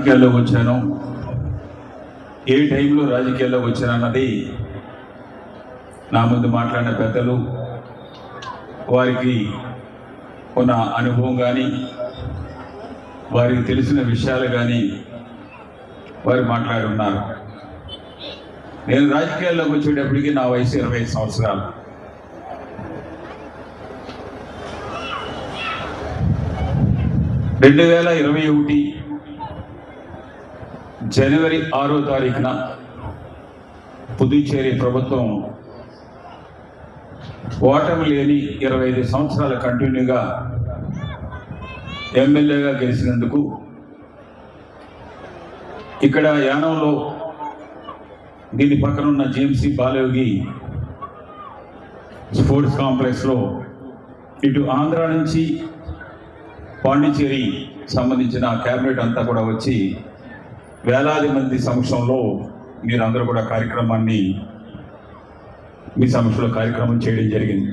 రాజకీయాల్లోకి వచ్చాను. ఏ టైంలో రాజకీయాల్లోకి వచ్చాను అన్నది నా ముందు మాట్లాడిన పెద్దలు వారికి ఉన్న అనుభవం కానీ వారికి తెలిసిన విషయాలు కానీ వారు మాట్లాడి ఉన్నారు. నేను రాజకీయాల్లోకి వచ్చేటప్పటికి నా వయసు ఇరవై సంవత్సరాలు. రెండు వేల ఇరవై ఒకటి జనవరి ఆరో తారీఖున పుదుచ్చేరి ప్రభుత్వం ఓటమి లేని ఇరవై ఐదు సంవత్సరాలు కంటిన్యూగా ఎమ్మెల్యేగా గెలిచినందుకు ఇక్కడ యానంలో దీని పక్కన ఉన్న జిఎంసి బాలయోగి స్పోర్ట్స్ కాంప్లెక్స్లో ఇటు ఆంధ్ర నుంచి పాండిచ్చేరి సంబంధించిన క్యాబినెట్ అంతా కూడా వచ్చి వేలాది మంది సమక్షంలో మీరందరూ కూడా కార్యక్రమాన్ని మీ సమక్షంలో కార్యక్రమం చేయడం జరిగింది.